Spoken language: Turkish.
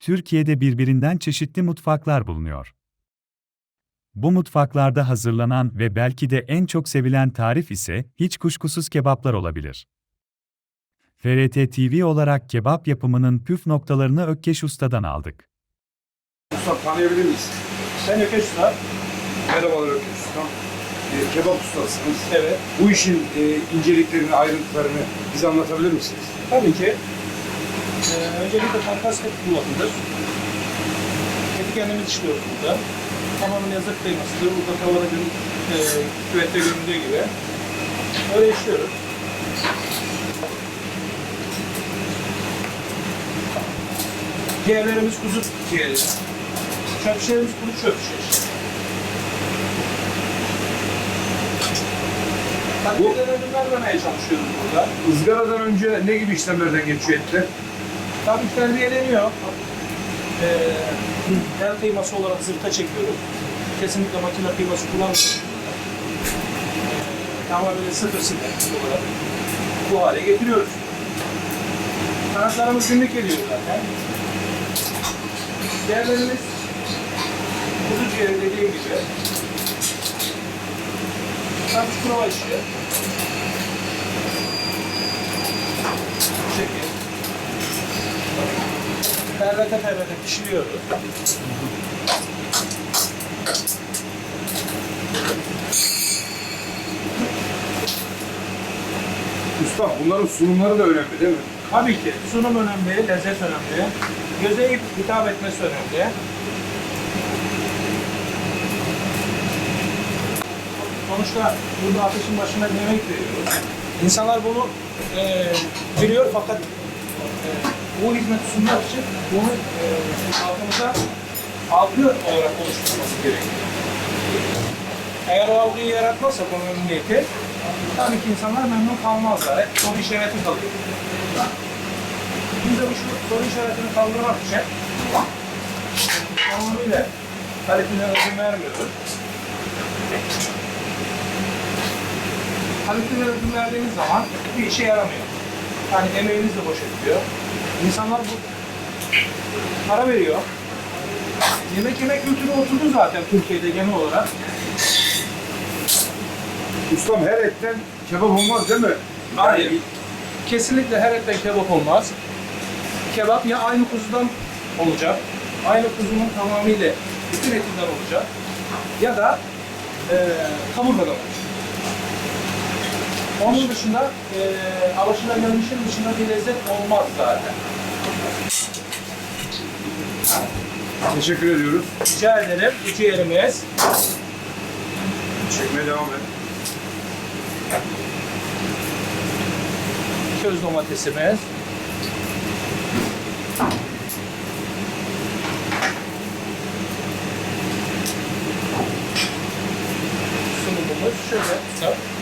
Türkiye'de birbirinden çeşitli mutfaklar bulunuyor. Bu mutfaklarda hazırlanan ve belki de en çok sevilen tarif ise hiç kuşkusuz kebaplar olabilir. FRT TV olarak kebap yapımının püf noktalarını Ökkeş Usta'dan aldık. Usta tanıyabilir miyiz? Ben Ökeş Usta. Merhabalar Ökkeş Usta. E, kebap ustasınız. Evet. Bu işin e, inceliklerini, ayrıntılarını bize anlatabilir misiniz? Tabii ki. Ee, öncelikle et kullanılır. Eti kendimiz işliyoruz burada. Tamamen yazık kıymasıdır. Burada tavada gün, e, küvette göründüğü gibi. Öyle işliyoruz. Ciğerlerimiz kuzu ciğeri. Çöpüşlerimiz kuzu çöpüşü. Takdirden ödün vermemeye çalışıyoruz burada. Izgaradan önce ne gibi işlemlerden geçiyor etler? Tabii terbiyeleniyor. Ee, el kıyması olarak zırta çekiyorum. Kesinlikle makine kıyması kullanmıyorum. Ee, tamamen sıfır sıfır olarak bu hale getiriyoruz. Kanatlarımız günlük geliyor zaten. Değerlerimiz kuzu ciğeri dediğim gibi. Tam çukurova işi. Bu şekil. Pervete pervete pişiriyoruz. Usta bunların sunumları da önemli değil mi? Tabii ki sunum önemli, lezzet önemli. Göze hitap etmesi önemli. Sonuçta burada ateşin başına bir yemek veriyoruz. İnsanlar bunu e, biliyor fakat bu hizmeti sunmak için bunu e, halkımıza algı olarak oluşturması gerekiyor. Eğer o algıyı yaratmazsa bu memnuniyeti, tabii ki insanlar memnun kalmazlar. Hep soru işareti kalıyor. Biz de bu soru işaretini kaldırmak için tamamıyla kalitine ödün vermiyoruz. Kalitine ödün verdiğimiz zaman bir işe yaramıyor. Yani emeğiniz de boş ediyor. İnsanlar bu para veriyor. Yemek yemek kültürü oturdu zaten Türkiye'de genel olarak. Ustam her etten kebap olmaz değil mi? Hayır. Kesinlikle her etten kebap olmaz. Kebap ya aynı kuzudan olacak, aynı kuzunun tamamıyla bütün etinden olacak ya da e, kaburgadan olacak. Onun dışında e, alışılagelmişin dışında bir lezzet olmaz zaten. Teşekkür ediyoruz. Rica ederim. Bu ciğerimiz. Çekmeye devam et. Köz domatesimiz. Sunumumuz şöyle kısa.